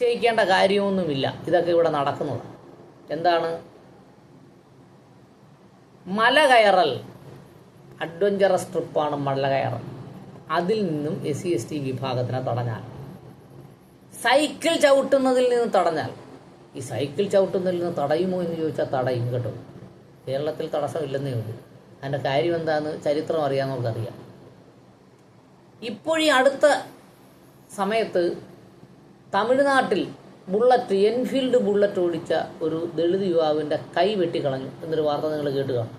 നിശ്ചയിക്കേണ്ട കാര്യമൊന്നുമില്ല. ഇതൊക്കെ ഇവിടെ നടക്കുന്നത്. എന്താണ്? മല കയറൽ. അഡ്വഞ്ചറസ് ട്രിപ്പാണ് മല കയറൽ. അതിൽ നിന്നും എസ് സി എസ് ടി വിഭാഗത്തിനെ തടഞ്ഞാൽ. സൈക്കിൾ ചവിട്ടുന്നതിൽ നിന്ന് തടഞ്ഞാൽ. ഈ സൈക്കിൾ ചവിട്ടുന്നതിൽ നിന്ന് തടയുമോ എന്ന് ചോദിച്ചാൽ തടയും കേട്ടോ. കേരളത്തിൽ തടസ്സമില്ലെന്നേ ഉള്ളൂ. അതിന്റെ കാര്യം എന്താണെന്ന് ചരിത്രം അറിയാവുന്നവർക്കറിയാം. ഇപ്പോഴീ അടുത്ത സമയത്ത് തമിഴ്നാട്ടിൽ ബുള്ളറ്റ് എൻഫീൽഡ് ബുള്ളറ്റ് ഓടിച്ച ഒരു ദളിത് യുവാവിന്റെ കൈ വെട്ടിക്കളഞ്ഞു. എന്നൊരു വാർത്ത നിങ്ങൾ കേട്ട് കാണും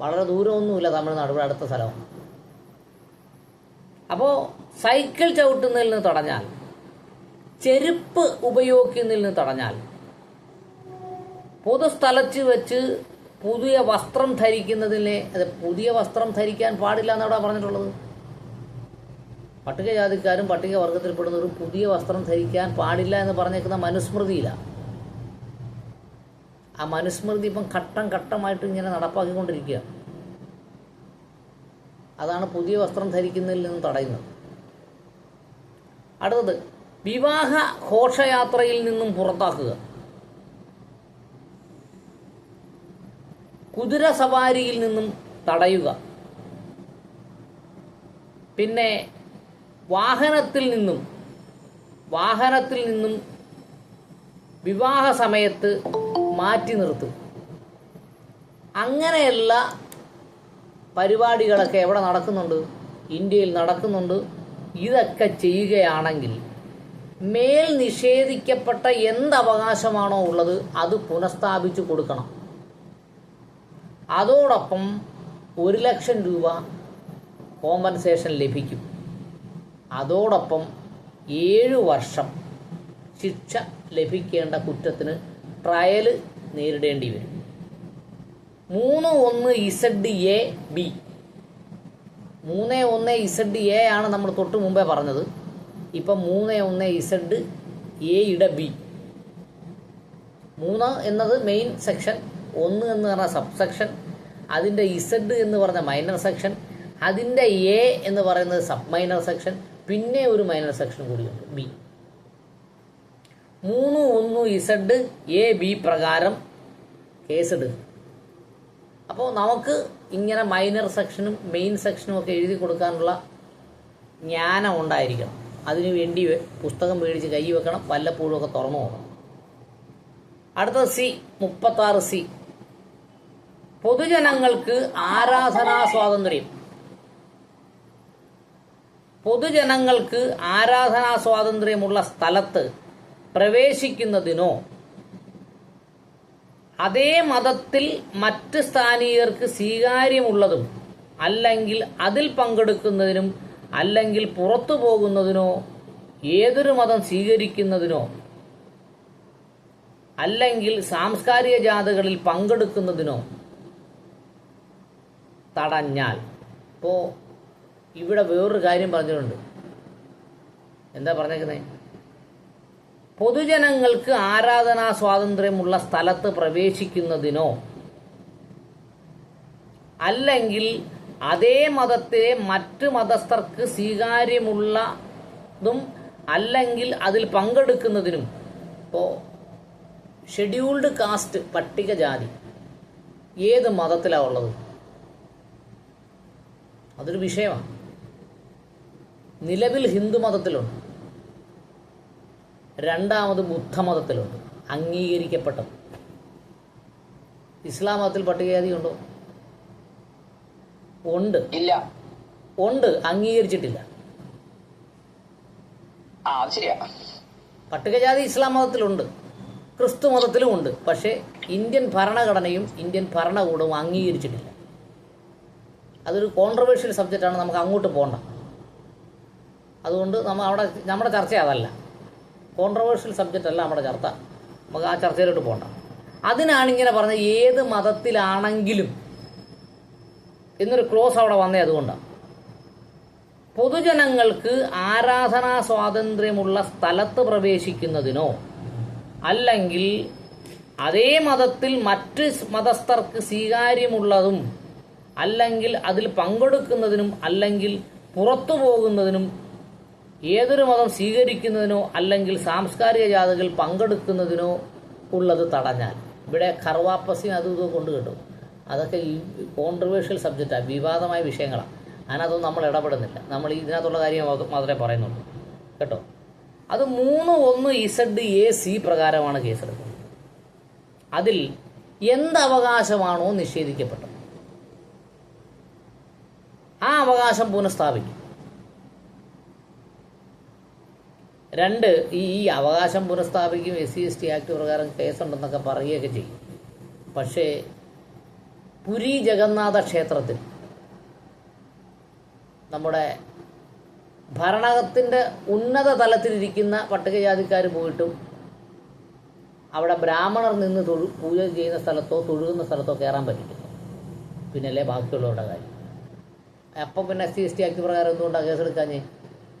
വളരെ ദൂരമൊന്നുമില്ല തമിഴ്നാട് ഇവിടെ അടുത്ത സ്ഥലമാണ് അപ്പോൾ സൈക്കിൾ ചവിട്ടുന്നതിൽ നിന്ന് തടഞ്ഞാൽ ചെരുപ്പ് ഉപയോഗിക്കുന്നതിൽ നിന്ന് തടഞ്ഞാൽ പൊതുസ്ഥലത്ത് വെച്ച് പുതിയ വസ്ത്രം ധരിക്കുന്നതിനെ അത് പുതിയ വസ്ത്രം ധരിക്കാൻ പാടില്ല എന്നവിടെ പറഞ്ഞിട്ടുള്ളത്. പട്ടികജാതിക്കാരും പട്ടികവർഗത്തിൽപ്പെടുന്നവരും പുതിയ വസ്ത്രം ധരിക്കാൻ പാടില്ല എന്ന് പറഞ്ഞേക്കുന്ന മനുസ്മൃതിയിലാണ് ആ മനുസ്മൃതി ഇപ്പം ഘട്ടം ഘട്ടമായിട്ട് ഇങ്ങനെ നടപ്പാക്കിക്കൊണ്ടിരിക്കുക. അതാണ് പുതിയ വസ്ത്രം ധരിക്കുന്നതിൽ നിന്ന് തടയുന്നത്. അടുത്തത് വിവാഹ ഘോഷയാത്രയിൽ നിന്നും പുറത്താക്കുക. കുതിര സവാരിയിൽ നിന്നും തടയുക. പിന്നെ വാഹനത്തിൽ നിന്നും വാഹനത്തിൽ നിന്നും വിവാഹ സമയത്ത് മാറ്റി നിർത്തും. അങ്ങനെയുള്ള പരിപാടികളൊക്കെ എവിടെ നടക്കുന്നുണ്ട്? ഇന്ത്യയിൽ നടക്കുന്നുണ്ട്. ഇതൊക്കെ ചെയ്യുകയാണെങ്കിൽ മേൽ നിഷേധിക്കപ്പെട്ട എന്ത് അവകാശമാണോ ഉള്ളത് അത് പുനഃസ്ഥാപിച്ചു കൊടുക്കണം. അതോടൊപ്പം ഒരു ലക്ഷം രൂപ കോമ്പൻസേഷൻ ലഭിക്കും. അതോടൊപ്പം ഏഴ് വർഷം ശിക്ഷ ലഭിക്കേണ്ട കുറ്റത്തിന് ട്രയൽ നേരിടേണ്ടി വരും. മൂന്ന് ഒന്ന് ഇസഡ് എ ബി. മൂന്ന് ഒന്ന് ഇസഡ് എ ആണ് നമ്മൾ തൊട്ട് മുമ്പേ പറഞ്ഞത്. ഇപ്പം മൂന്ന് ഒന്ന് ഇസഡ് എയുടെ ബി. മൂന്ന് എന്നത് മെയിൻ സെക്ഷൻ ഒന്ന് എന്ന് പറഞ്ഞ സബ് സെക്ഷൻ അതിന്റെ ഇസഡ് എന്ന് പറഞ്ഞ മൈനർ സെക്ഷൻ അതിന്റെ എ എന്ന് പറയുന്നത് സബ് മൈനർ സെക്ഷൻ പിന്നെ ഒരു മൈനർ സെക്ഷൻ കൂടിയുണ്ട്. ബി മൂന്ന് ഒന്ന് ഇസഡ് എ ബി പ്രകാരം കേസെടുക്കും അപ്പോൾ നമുക്ക് ഇങ്ങനെ മൈനർ സെക്ഷനും മെയിൻ സെക്ഷനും ഒക്കെ എഴുതി കൊടുക്കാനുള്ള ജ്ഞാനം ഉണ്ടായിരിക്കണം. അതിനു വേണ്ടി പുസ്തകം മേടിച്ച് കൈ വെക്കണം വല്ലപ്പോഴും ഒക്കെ തുറന്നു നോക്കണം അടുത്ത സി മുപ്പത്താറ് സി പൊതുജനങ്ങൾക്ക് ആരാധനാ സ്വാതന്ത്ര്യം? പൊതുജനങ്ങൾക്ക് ആരാധനാ സ്വാതന്ത്ര്യമുള്ള സ്ഥലത്ത് പ്രവേശിക്കുന്നതിനോ അതേ മതത്തിൽ മറ്റ് സ്ഥാനീയർക്ക് സ്വീകാര്യമുള്ളതും അല്ലെങ്കിൽ അതിൽ പങ്കെടുക്കുന്നതിനും അല്ലെങ്കിൽ പുറത്തു പോകുന്നതിനോ ഏതൊരു മതം സ്വീകരിക്കുന്നതിനോ അല്ലെങ്കിൽ സാംസ്കാരിക ജാഥകളിൽ പങ്കെടുക്കുന്നതിനോ തടഞ്ഞാൽ ഇപ്പോൾ ഇവിടെ വേറൊരു കാര്യം പറഞ്ഞിട്ടുണ്ട്. എന്താ പറഞ്ഞേക്കുന്നത് പൊതുജനങ്ങൾക്ക് ആരാധനാ സ്വാതന്ത്ര്യമുള്ള സ്ഥലത്ത് പ്രവേശിക്കുന്നതിനോ അല്ലെങ്കിൽ അതേ മതത്തെ മറ്റ് മതസ്ഥർക്ക് സ്വീകാര്യമുള്ളതും അല്ലെങ്കിൽ അതിൽ പങ്കെടുക്കുന്നതിനും ഇപ്പോൾ ഷെഡ്യൂൾഡ് കാസ്റ്റ് പട്ടികജാതി ഏത് മതത്തിലാണ് ഉള്ളത്? അതൊരു വിഷയമാണ്. നിലവിൽ ഹിന്ദു മതത്തിലുണ്ട്. രണ്ടാമത് ബുദ്ധമതത്തിലുണ്ട് അംഗീകരിക്കപ്പെട്ടത്. ഇസ്ലാം മതത്തിൽ പട്ടികജാതി ഉണ്ടോ. ഉണ്ട് ഇല്ല. ഉണ്ട്. അംഗീകരിച്ചിട്ടില്ല. പട്ടികജാതി ഇസ്ലാം മതത്തിലുണ്ട്. ക്രിസ്തു മതത്തിലും ഉണ്ട്. പക്ഷേ ഇന്ത്യൻ ഭരണഘടനയും ഇന്ത്യൻ ഭരണകൂടവും അംഗീകരിച്ചിട്ടില്ല. അതൊരു കോൺട്രവേഴ്ഷ്യൽ സബ്ജക്റ്റാണ് നമുക്ക് അങ്ങോട്ട് പോകണ്ട അതുകൊണ്ട് നമ്മൾ അവിടെ നമ്മുടെ ചർച്ച അതല്ല. കോൺട്രവേഴ്ഷ്യൽ സബ്ജക്റ്റ് അല്ല നമ്മുടെ ചർച്ച. നമുക്ക് ആ ചർച്ചയിലോട്ട് പോകണ്ട അതിനാണ് ഇങ്ങനെ പറഞ്ഞത് ഏത് മതത്തിലാണെങ്കിലും എന്നൊരു ക്ലോസ് അവിടെ വന്നേ അതുകൊണ്ടാണ് പൊതുജനങ്ങൾക്ക് ആരാധനാ സ്വാതന്ത്ര്യമുള്ള സ്ഥലത്ത് പ്രവേശിക്കുന്നതിനോ അല്ലെങ്കിൽ അതേ മതത്തിൽ മറ്റ് മതസ്ഥർക്ക് സ്വീകാര്യമുള്ളതും അല്ലെങ്കിൽ അതിൽ പങ്കെടുക്കുന്നതിനും അല്ലെങ്കിൽ പുറത്തു പോകുന്നതിനും ഏതൊരു മതം സ്വീകരിക്കുന്നതിനോ അല്ലെങ്കിൽ സാംസ്കാരിക ജാഥകളിൽ പങ്കെടുക്കുന്നതിനോ ഉള്ളത് തടഞ്ഞാൽ. ഇവിടെ ഖർവാപ്പസിന് അതും ഇതും കൊണ്ട് കിട്ടും. അതൊക്കെ ഈ കോൺട്രവേഴ്ഷ്യൽ സബ്ജക്റ്റാണ് വിവാദമായ വിഷയങ്ങളാണ് അതിനകത്തൊന്നും നമ്മൾ ഇടപെടുന്നില്ല. നമ്മൾ ഇതിനകത്തുള്ള കാര്യം മാത്രമേ പറയുന്നുള്ളൂ. കേട്ടോ? അത് മൂന്ന് ഒന്ന് ഇസഡ് എ സി പ്രകാരമാണ് കേസെടുക്കുന്നത്. അതിൽ എന്ത് അവകാശമാണോ നിഷേധിക്കപ്പെട്ടത്. ആ അവകാശം പുനഃസ്ഥാപിക്കും. രണ്ട് ഈ ഈ അവകാശം പുനഃസ്ഥാപിക്കും S C S T act പ്രകാരം കേസുണ്ടെന്നൊക്കെ പറയുകയൊക്കെ ചെയ്യും. പക്ഷേ പുരി ജഗന്നാഥ ക്ഷേത്രത്തിൽ നമ്മുടെ ഭരണത്തിന്റെ ഉന്നത തലത്തിലിരിക്കുന്ന പട്ടികജാതിക്കാർ പോയിട്ടും അവിടെ ബ്രാഹ്മണർ നിന്ന് തൊഴു പൂജ ചെയ്യുന്ന സ്ഥലത്തോ തൊഴുകുന്ന സ്ഥലത്തോ കയറാൻ പറ്റില്ല. പിന്നല്ലേ ബാക്കിയുള്ളവരുടെ കാര്യം. അപ്പം പിന്നെ S C S T act പ്രകാരം എന്തുകൊണ്ടാണ് കേസെടുക്കാഞ്ഞേ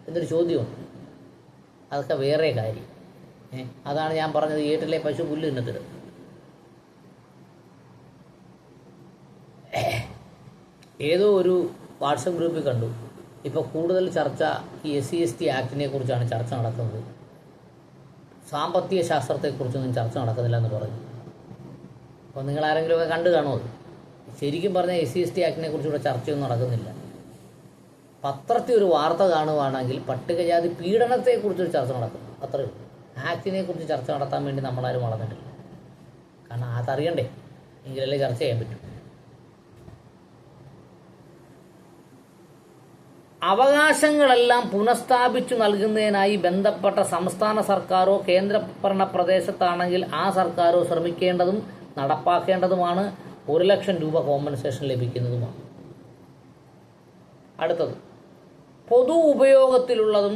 എന്നൊരു ചോദ്യമുണ്ട്. അതൊക്കെ വേറെ കാര്യം. അതാണ് ഞാൻ പറഞ്ഞത് ഏട്ടിലെ പശു പുല്ല് തിന്നത്തില്ല. ഏതോ ഒരു വാട്സപ്പ് ഗ്രൂപ്പിൽ കണ്ടു. ഇപ്പോൾ കൂടുതൽ ചർച്ച ഈ എസ് സി എസ് ടി ആക്ടിനെ കുറിച്ചാണ് ചർച്ച നടക്കുന്നത്. സാമ്പത്തിക ശാസ്ത്രത്തെക്കുറിച്ചൊന്നും ചർച്ച നടക്കുന്നില്ല എന്ന് പറഞ്ഞു. അപ്പോൾ നിങ്ങൾ ആരെങ്കിലുമൊക്കെ കണ്ടു കാണുമോ? ശരിക്കും പറഞ്ഞാൽ എസ് സി എസ് ടി ആക്ടിനെ കുറിച്ചുള്ള ചർച്ചയൊന്നും നടക്കുന്നില്ല. പത്രത്തിൽ ഒരു വാർത്ത കാണുവാണെങ്കിൽ പട്ടികജാതി പീഡനത്തെക്കുറിച്ചൊരു ചർച്ച നടക്കും. അത്രയേ ഉള്ളൂ. ആക്ടിനെ കുറിച്ച് ചർച്ച നടത്താൻ വേണ്ടി നമ്മളാരും വളർന്നിട്ടില്ല. കാരണം അതറിയണ്ടേ? എങ്കിലല്ലേ ചർച്ച ചെയ്യാൻ പറ്റും. അവകാശങ്ങളെല്ലാം പുനഃസ്ഥാപിച്ചു നൽകുന്നതിനായി ബന്ധപ്പെട്ട സംസ്ഥാന സർക്കാരോ കേന്ദ്രഭരണ പ്രദേശത്താണെങ്കിൽ ആ സർക്കാരോ ശ്രമിക്കേണ്ടതും നടപ്പാക്കേണ്ടതുമാണ്. ഒരു ലക്ഷം രൂപ കോമ്പൻസേഷൻ ലഭിക്കുന്നതുമാണ്. അടുത്തത്. പൊതു ഉപയോഗത്തിലുള്ളതും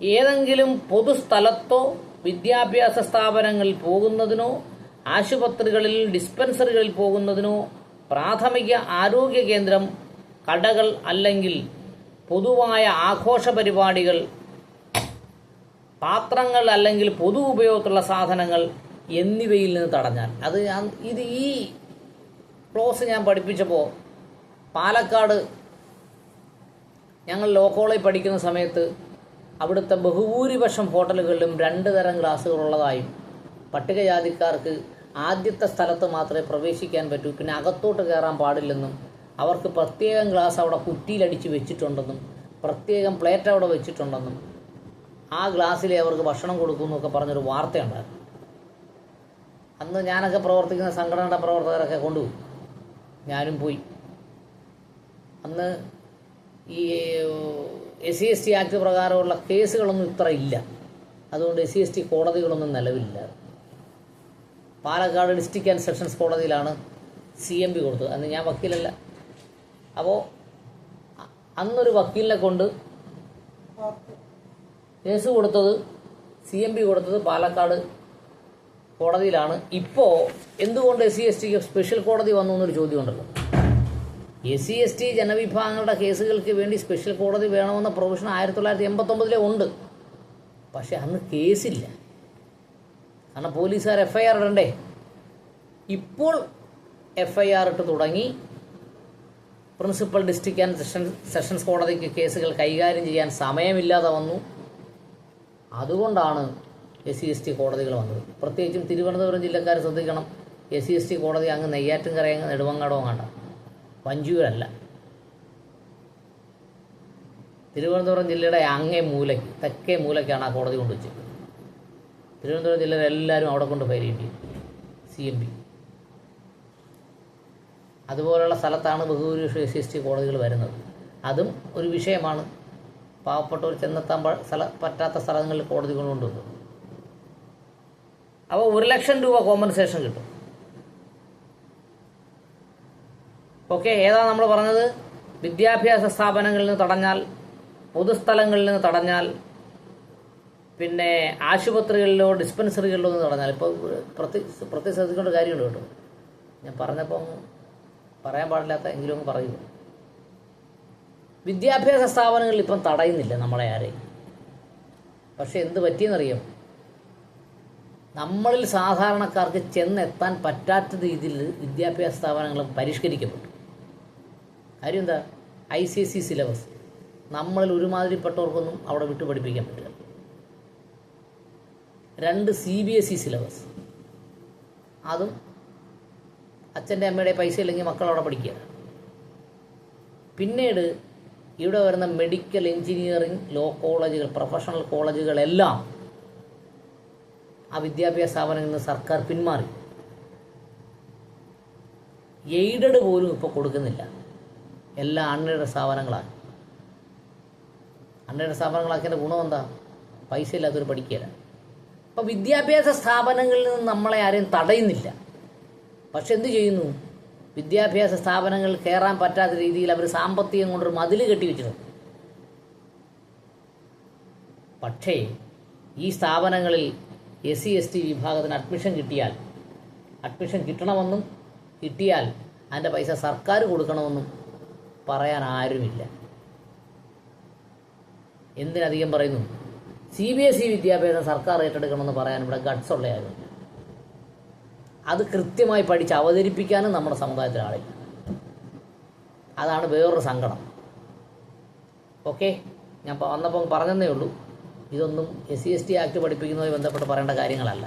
ഏതെങ്കിലും പൊതുസ്ഥലത്തോ വിദ്യാഭ്യാസ സ്ഥാപനങ്ങളിൽ പോകുന്നതിനോ ആശുപത്രികളിൽ ഡിസ്പെൻസറികളിൽ പോകുന്നതിനോ പ്രാഥമിക ആരോഗ്യ കേന്ദ്രം കടകൾ അല്ലെങ്കിൽ പൊതുവായ ആഘോഷ പരിപാടികൾ പാത്രങ്ങൾ അല്ലെങ്കിൽ പൊതു ഉപയോഗത്തിലുള്ള സാധനങ്ങൾ എന്നിവയിൽ നിന്ന് തടഞ്ഞാൽ. അത് ഇത് ഈ ക്ലോസ് ഞാൻ പഠിപ്പിച്ചപ്പോൾ പാലക്കാട് ഞങ്ങൾ ലോ കോളേജ് പഠിക്കുന്ന സമയത്ത് അവിടുത്തെ ബഹുഭൂരിപക്ഷം ഹോട്ടലുകളിലും രണ്ട് തരം ഗ്ലാസ്സുകളുള്ളതായും പട്ടികജാതിക്കാർക്ക് ആദ്യത്തെ സ്ഥലത്ത് മാത്രമേ പ്രവേശിക്കാൻ പറ്റൂ പിന്നെ അകത്തോട്ട് കയറാൻ പാടില്ലെന്നും അവർക്ക് പ്രത്യേകം ഗ്ലാസ് അവിടെ കുറ്റിയിലടിച്ച് വെച്ചിട്ടുണ്ടെന്നും പ്രത്യേകം പ്ലേറ്റ് അവിടെ വെച്ചിട്ടുണ്ടെന്നും ആ ഗ്ലാസ്സിലെ അവർക്ക് ഭക്ഷണം കൊടുക്കുമെന്നൊക്കെ പറഞ്ഞൊരു വാർത്തയുണ്ടായിരുന്നു അന്ന് ഞാനൊക്കെ പ്രവർത്തിക്കുന്ന സംഘടനയുടെ പ്രവർത്തകരൊക്കെ കൊണ്ടുപോയി. ഞാനും പോയി. അന്ന് ഈ S C S T act പ്രകാരമുള്ള കേസുകളൊന്നും ഇത്ര ഇല്ല. അതുകൊണ്ട് എസ് സി എസ് ടി കോടതികളൊന്നും നിലവില്ല പാലക്കാട് ഡിസ്ട്രിക്ട് ആൻഡ് സെഷൻസ് കോടതിയിലാണ് സി എം പി കൊടുത്തത്. അന്ന് ഞാൻ വക്കീലല്ല. അപ്പോൾ അന്നൊരു വക്കീലിനെ കൊണ്ട് കേസ് കൊടുത്തത് സി എം പി കൊടുത്തത് പാലക്കാട് കോടതിയിലാണ്. ഇപ്പോൾ എന്തുകൊണ്ട് എസ് സി എസ് ടിക്ക് സ്പെഷ്യൽ കോടതി വന്നു എന്നൊരു ചോദ്യമുണ്ടല്ലോ. എസ് സി എസ് ടി ജനവിഭാഗങ്ങളുടെ കേസുകൾക്ക് വേണ്ടി സ്പെഷ്യൽ കോടതി വേണമെന്ന പ്രൊവിഷൻ ആയിരത്തി തൊള്ളായിരത്തി എൺപത്തൊമ്പതിലെ ഉണ്ട്. പക്ഷെ അന്ന് കേസില്ല. കാരണം പോലീസുകാർ എഫ് ഐ ആർ ഇടണ്ടേ? ഇപ്പോൾ എഫ് ഐ ആർ ഇട്ട് തുടങ്ങി. Principal district and session sessions കോടതിക്ക് കേസുകൾ കൈകാര്യം ചെയ്യാൻ സമയമില്ലാതെ വന്നു. അതുകൊണ്ടാണ് എസ് സി എസ് ടി കോടതികൾ വന്നത്. പ്രത്യേകിച്ചും തിരുവനന്തപുരം ജില്ലക്കാർ ശ്രദ്ധിക്കണം. എസ് സി എസ് ടി കോടതി അങ്ങ് നെയ്യാറ്റിൻകരയങ്ങ് നെടുവങ്ങാടോ കണ്ട വഞ്ചൂരല്ല തിരുവനന്തപുരം ജില്ലയുടെ അങ്ങേ മൂലയ്ക്ക് തെക്കേ മൂലയ്ക്കാണ് ആ കോടതി കൊണ്ടുവച്ചത് തിരുവനന്തപുരം ജില്ലയിലെ എല്ലാവരും അവിടെ കൊണ്ട് ഫയൽ ചെയ്യേണ്ടി സി എം പി. അതുപോലുള്ള സ്ഥലത്താണ് ബഹുഭൂരിപക്ഷം എസ് എസ് ടി കോടതികൾ വരുന്നത്. അതും ഒരു വിഷയമാണ്. പാവപ്പെട്ടവർ ചെന്നെത്താൻ സ്ഥല പറ്റാത്ത സ്ഥലങ്ങളിൽ കോടതി കൊണ്ടുവന്നത്. അപ്പോൾ ഒരു ലക്ഷം രൂപ കോമ്പൻസേഷൻ കിട്ടും. ഓക്കെ ഏതാ നമ്മൾ പറഞ്ഞത്? വിദ്യാഭ്യാസ സ്ഥാപനങ്ങളിൽ നിന്ന് തടഞ്ഞാൽ പൊതുസ്ഥലങ്ങളിൽ നിന്ന് തടഞ്ഞാൽ പിന്നെ ആശുപത്രികളിലോ ഡിസ്പെൻസറികളിലോ നിന്ന് തടഞ്ഞാൽ. ഇപ്പോൾ പ്രത്യേക പ്രത്യേക ശ്രദ്ധിക്കേണ്ട കാര്യമുണ്ട് കേട്ടോ. ഞാൻ പറഞ്ഞപ്പോൾ പറയാൻ പാടില്ലാത്ത എങ്കിലും അങ്ങ് പറയൂ വിദ്യാഭ്യാസ സ്ഥാപനങ്ങളിൽ ഇപ്പം തടയുന്നില്ല നമ്മളെ ആരെയും. പക്ഷെ എന്ത് പറ്റിയെന്നറിയാം? നമ്മളിൽ സാധാരണക്കാർക്ക് ചെന്നെത്താൻ പറ്റാത്ത രീതിയിൽ വിദ്യാഭ്യാസ സ്ഥാപനങ്ങൾ പരിഷ്കരിക്കപ്പെട്ടു. കാര്യം എന്താ I C S C syllabus നമ്മളിൽ ഒരുമാതിരിപ്പെട്ടവർക്കൊന്നും അവിടെ വിട്ടു പഠിപ്പിക്കാൻ പറ്റില്ല. രണ്ട് C B S E syllabus അതും അച്ഛന്റെ അമ്മയുടെ പൈസ ഇല്ലെങ്കിൽ മക്കൾ അവിടെ പഠിക്കുക. പിന്നീട് ഇവിടെ വരുന്ന മെഡിക്കൽ എഞ്ചിനീയറിംഗ് ലോ കോളേജുകൾ പ്രൊഫഷണൽ കോളേജുകളെല്ലാം ആ വിദ്യാഭ്യാസ സ്ഥാപനങ്ങളിൽ നിന്ന് സർക്കാർ പിന്മാറി. എയ്ഡഡ് പോലും ഇപ്പോൾ കൊടുക്കുന്നില്ല. എല്ലാ അണ്ണയുടെ സ്ഥാപനങ്ങളാണ്. അണ്ണയുടെ സ്ഥാപനങ്ങളാക്കിയതിന്റെ ഗുണം എന്താ? പൈസ ഇല്ലാത്തൊരു പഠിക്കുകയല്ല. അപ്പോൾ വിദ്യാഭ്യാസ സ്ഥാപനങ്ങളിൽ നിന്ന് നമ്മളെ ആരെയും തടയുന്നില്ല. പക്ഷെ എന്ത് ചെയ്യുന്നു? വിദ്യാഭ്യാസ സ്ഥാപനങ്ങളിൽ കയറാൻ പറ്റാത്ത രീതിയിൽ അവർ സാമ്പത്തികം കൊണ്ടൊരു മതിൽ കെട്ടി വെച്ചിട്ടുണ്ട് പക്ഷേ ഈ സ്ഥാപനങ്ങളിൽ എസ് സി എസ് ടി വിഭാഗത്തിന് അഡ്മിഷൻ കിട്ടിയാൽ അഡ്മിഷൻ കിട്ടണമെന്നും കിട്ടിയാൽ അതിന്റെ പൈസ സർക്കാർ കൊടുക്കണമെന്നും പറയാൻ ആരുമില്ല. എന്തിനധികം പറയുന്നു? സി ബി എസ് ഇ വിദ്യാഭ്യാസം സർക്കാർ ഏറ്റെടുക്കണമെന്ന് പറയാൻ ഇവിടെ ഗഡ്സ് ഉള്ള ആരുമില്ല. അത് കൃത്യമായി പഠിച്ച് അവതരിപ്പിക്കാനും നമ്മുടെ സമുദായത്തിൽ ആളില്ല. അതാണ് വേറൊരു സങ്കടം. ഓക്കെ ഞാൻ വന്നപ്പോൾ വന്നപ്പം പറഞ്ഞതേ ഉള്ളൂ. ഇതൊന്നും S C S T act പഠിപ്പിക്കുന്നതുമായി ബന്ധപ്പെട്ട് പറയേണ്ട കാര്യങ്ങളല്ല.